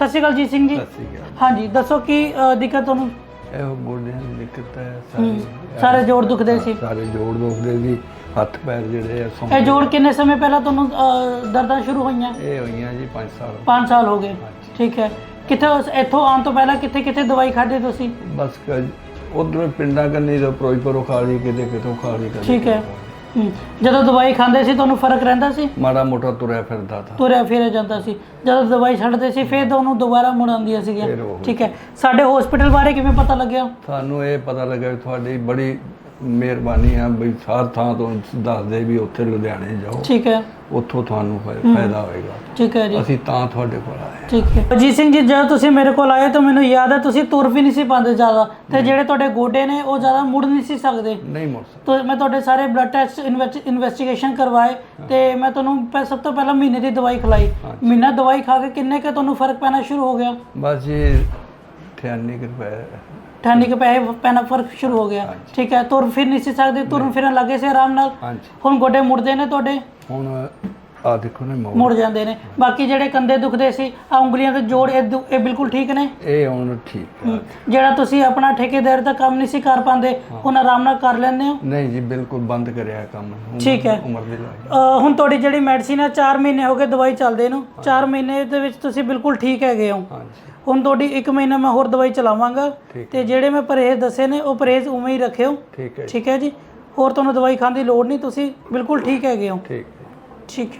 ਸਤਿ ਸ਼੍ਰੀ ਅਕਾਲ ਜੀ ਸਿੰਘ ਜੀ। ਸਤਿ ਸ੍ਰੀ ਅਕਾਲ ਹਾਂਜੀ ਦੱਸੋ ਕੀ ਅ, ਦਿੱਕਤ ਤੁਹਾਨੂੰ? ਇਹ ਗੋਡਿਆਂ ਦੀ ਦਿੱਕਤ ਹੈ ਸਾਰੀ ਜੋੜ ਦੁਖਦੇ ਸੀ। ਸਾਰੇ ਜੋੜ ਦੁਖਦੇ ਸੀ ਹੱਥ ਪੈਰ ਜਿਹੜੇ ਆ ਇਹ ਸੌਂ ਜੋੜ ਕਿੰਨੇ ਸਮੇਂ ਪਹਿਲਾਂ ਤੁਹਾਨੂੰ ਅ, ਦਰਦਾਂ ਸ਼ੁਰੂ ਹੋਈਆਂ? ਇਹ ਹੋਈਆਂ ਜੀ 5 ਸਾਲ 5 ਸਾਲ ਹੋ ਗਏ। ਹਾਂਜੀ। ਠੀਕ ਹੈ। ਕਿੱਥੇ ਇੱਥੋਂ ਆਉਣ ਤੋਂ ਪਹਿਲਾਂ ਕਿੱਥੇ ਕਿੱਥੇ ਦਵਾਈ ਖਾਦੇ ਤੁਸੀਂ? ਬਸ ਉਧਰ ਪਿੰਡਾਂ ਕੰਨੀ ਤੋਂ ਫਿਰੋਜ਼ਪੁਰੋਂ ਖਾ ਲਈ ਕਿਤੇ ਕਿਤੋਂ ਖਾ ਲਈ ਕਦੇ ਠੀਕ ਹੈ। ਹੂੰ, ਜਦੋਂ ਦਵਾਈ ਖਾਂਦੇ ਸੀ ਤੁਹਾਨੂੰ ਫ਼ਰਕ ਰਹਿੰਦਾ ਸੀ? ਮਾੜਾ ਮੋਟਾ ਤੁਰਿਆ ਫਿਰਦਾ ਤਾ। ਤੁਰਿਆ ਫਿਰਿਆ ਜਾਂਦਾ ਸੀ। ਜਦੋਂ ਦਵਾਈ ਛੱਡਦੇ ਸੀ ਫਿਰ ਤੁਹਾਨੂੰ ਦੁਬਾਰਾ ਮੁੜ ਆਉਂਦੀਆਂ ਸੀਗੀਆਂ। ਫਿਰ ਉਹ- ਠੀਕ ਹੈ। ਸਾਡੇ ਹਸਪੀਟਲ ਬਾਰੇ ਕਿਵੇਂ ਪਤਾ ਲੱਗਿਆ? ਸਾਨੂੰ ਇਹ ਪਤਾ ਲੱਗਾ ਵੀ ਤੁਹਾਡੀ ਬੜੀ ਮਿਹਰਬਾਨੀ ਆ ਬਈ ਸਾਰ ਥਾਂ ਤੋਂ ਦੱਸਦੇ ਵੀ ਉੱਥੇ ਲੁਧਿਆਣੇ ਜਾਓ। ਠੀਕ ਹੈ। ਉੱਥੋਂ ਤੁਹਾਨੂੰ ਫਾਇ- ਫਾਇਦਾ ਹੋਏਗਾ। ਠੀਕ ਹੈ ਜੀ। ਅਸੀਂ ਤਾਂ ਤੁਹਾਡੇ ਕੋਲ ਆਏ ਠੀਕ ਹੈ। ਅਜੀਤ ਸਿੰਘ ਜੀ ਜਦੋਂ ਤੁਸੀਂ ਮੇਰੇ ਕੋਲ ਆਏ ਤਾਂ ਮੈਨੂੰ ਯਾਦ ਹੈ ਤੁਸੀਂ ਤੁਰ ਵੀ ਨਹੀਂ ਸੀ ਪਾਉਂਦੇ ਜ਼ਿਆਦਾ। ਤੇ ਜਿਹੜੇ ਤੁਹਾਡੇ ਗੋਡੇ ਨੇ ਉਹ ਜ਼ਿਆਦਾ ਮੁੜ ਨਹੀਂ ਸੀ ਸਕਦੇ। ਨਹੀਂ ਮੁੜ ਸਕਦੇ। ਤੋ ਮੈਂ ਤੁਹਾਡੇ ਸਾਰੇ ਬਲੱਡ ਟੈਸਟ ਇਨਵੈਸਟੀਗੇਸ਼ਨ ਕਰਵਾਏ ਤੇ ਮੈਂ ਤੁਹਾਨੂੰ ਸਭ ਤੋਂ ਪਹਿਲਾਂ ਮਹੀਨੇ ਦੀ ਦਵਾਈ ਖਿਲਾਈ। ਮਹੀਨਾ ਦਵਾਈ ਖਾ ਕੇ ਕਿੰਨੇ ਕੁ ਤੁਹਾਨੂੰ ਫ਼ਰਕ ਪੈਣਾ ਸ਼ੁਰੂ ਹੋ ਗਿਆ? ਬਸ ਜੀ 98 ਰੁਪਏ ਠੰਡੀ ਕੇ ਪੈਸੇ ਪੈਣਾ ਫ਼ਰਕ ਸ਼ੁਰੂ ਹੋ ਗਿਆ। ਠੀਕ ਹੈ ਤੁਰ ਫਿਰ ਨਹੀਂ ਸੀ ਸਕਦੇ ਤੁਰਨ ਫਿਰਨ ਲੱਗੇ ਸੀ ਆਰਾਮ ਨਾਲ। ਹਾਂਜੀ। ਹੁਣ ਗੋਡੇ ਮੁੜਦੇ ਨੇ ਤੁਹਾਡੇ? ਹੁਣ ਆ ਦੇਖੋ ਨੇ ਮੋੜ। ਮੁੜ ਜਾਂਦੇ ਨੇ। ਬਾਕੀ ਜਿਹੜੇ ਕੰਦੇ ਦੁਖਦੇ ਸੀ ਆ ਉਂਗਲੀਆਂ ਤੇ ਜੋੜ ਇਹ ਦੁ- ਇਹ ਬਿਲਕੁਲ ਠੀਕ ਨੇ? ਇਹ ਹੁਣ ਠੀਕ ਹੈ। ਜਿਹੜਾ ਤੁਸੀਂ ਆਪਣਾ ਠੇਕੇਦਾਰ ਦਾ ਕੰਮ ਨਹੀਂ ਸੀ ਕਰ ਪਾਉਂਦੇ ਹੁਣ ਆਰਾਮ ਨਾਲ ਕਰ ਲੈਂਦੇ ਹੋ? ਨਹੀਂ ਜੀ ਬਿਲਕੁਲ ਬੰਦ ਕਰਿਆ ਕੰਮ। ਉਮਰ- ਠੀਕ ਹੈ। ਉਮਰ ਦੇ ਅਹ ਹੁਣ ਤੁਹਾਡੀ ਜਿਹੜੀ ਮੈਡੀਸਿਨ ਹੈ 4 ਮਹੀਨੇ ਹੋ ਗਏ ਦਵਾਈ ਚੱਲਦੇ ਨੂੰ। 4 ਮਹੀਨੇ ਦੇ ਵਿੱਚ ਤੁਸੀਂ ਬਿਲਕੁਲ ਠੀਕ ਹੈਗੇ ਹੋ। ਹਾਂਜੀ ਹੁਣ ਤੁਹਾਡੀ 1 ਮਹੀਨਾ ਮੈਂ ਹੋਰ ਦਵਾਈ ਚਲਾਵਾਂਗਾ। ਠੀਕ ਤੇ ਜਿਹੜੇ ਮੈਂ ਪਰਹੇਜ਼ ਦੱਸੇ ਨੇ ਉਹ ਪਰਹੇਜ਼ ਉਵੇਂ ਹੀ ਰੱਖਿਓ। ਠੀਕ ਹੈ ਜੀ, ਠੀਕ ਹੈ ਜੀ? ਹੋਰ ਤੁਹਾਨੂੰ ਦਵਾਈ ਖਾਣ ਦੀ ਲੋੜ ਨਹੀਂ ਤੁਸੀਂ ਬਿਲਕੁਲ ਠੀਕ ਹੈਗੇ ਹੋ। ਠੀਕ ਹੈ। ਠੀਕ ਹੈ।